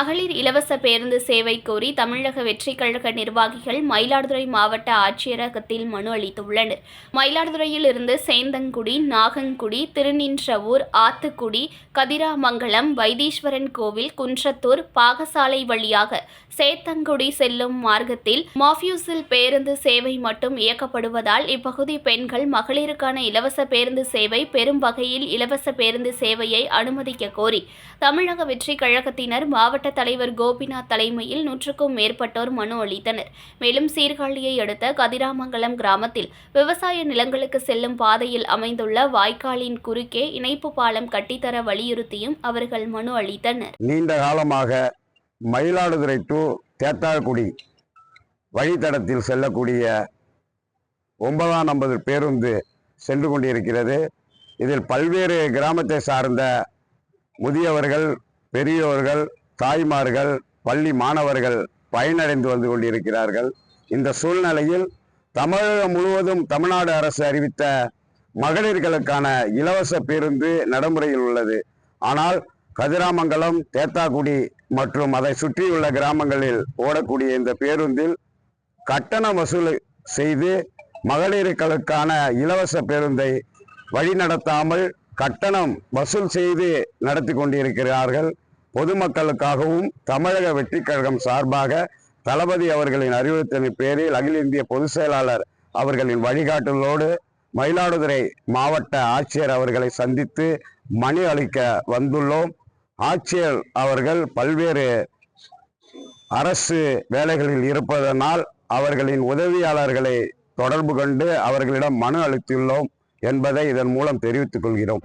மகளிர் இலவச பேருந்து சேவை கோரி தமிழக வெற்றிக் கழக நிர்வாகிகள் மயிலாடுதுறை மாவட்ட ஆட்சியரகத்தில் மனு அளித்துள்ளனர். மயிலாடுதுறையில் இருந்து சேந்தங்குடி நாகங்குடி திருநின்றவூர் ஆத்துக்குடி கதிராமங்கலம் வைத்தீஸ்வரன் கோவில் குன்றத்தூர் பாகசாலை வழியாக சேத்தங்குடி செல்லும் மார்க்கத்தில் மாஃபியூசில் பேருந்து சேவை மட்டும் இயக்கப்படுவதால் இப்பகுதி பெண்கள் மகளிருக்கான இலவச பேருந்து சேவை பெரும் வகையில் இலவச பேருந்து சேவையை அனுமதிக்க கோரி தமிழக வெற்றி கழகத்தினர் மாவட்ட தலைவர் கோபிநாத் தலைமையில் நூற்றுக்கும் மேற்பட்டோர் மனு அளித்தனர். மேலும் சீர்காழியை அடுத்த கதிராமங்கலம் கிராமத்தில் விவசாய நிலங்களுக்கு செல்லும் பாதையில் அமைந்துள்ள வாய்க்காலின் குறுக்கே இணைப்பு பாலம் கட்டித்தர வலியுறுத்தியும் அவர்கள் மனு அளித்தனர். நீண்ட காலமாக மயிலாடுதுறை டு தேத்தாக்குடி வழித்தடத்தில் செல்லக்கூடிய ஒன்பதாம் ஐம்பது பேருந்து சென்று கொண்டிருக்கிறது. இதில் பல்வேறு கிராமத்தை சார்ந்த முதியவர்கள் பெரியோர்கள் தாய்மார்கள் பள்ளி மாணவர்கள் பயனடைந்து வந்து கொண்டிருக்கிறார்கள். இந்த சூழ்நிலையில் தமிழகம் முழுவதும் தமிழ்நாடு அரசு அறிவித்த மகளிர்களுக்கான இலவச பேருந்து நடைமுறையில் உள்ளது. ஆனால் கதிராமங்கலம் தேத்தாக்குடி மற்றும் அதை சுற்றியுள்ள கிராமங்களில் ஓடக்கூடிய இந்த பேருந்தில் கட்டண வசூல் செய்து மகளிர்களுக்கான இலவச பேருந்தை வழிநடத்தாமல் கட்டணம் வசூல் செய்து நடத்தி கொண்டிருக்கிறார்கள். பொதுமக்களுக்காகவும் தமிழக வெற்றி கழகம் சார்பாக தளபதி அவர்களின் அறிவுறுத்தலின் பேரில் அகில இந்திய பொதுச் செயலாளர் அவர்களின் வழிகாட்டுதலோடு மயிலாடுதுறை மாவட்ட ஆட்சியர் அவர்களை சந்தித்து மனு அளிக்க வந்துள்ளோம். ஆட்சியர் அவர்கள் பல்வேறு அரசு வேலைகளில் இருப்பதனால் அவர்களின் உதவியாளர்களை தொடர்பு கொண்டு அவர்களிடம் மனு அளித்துள்ளோம் என்பதை இதன் மூலம் தெரிவித்துக் கொள்கிறோம்.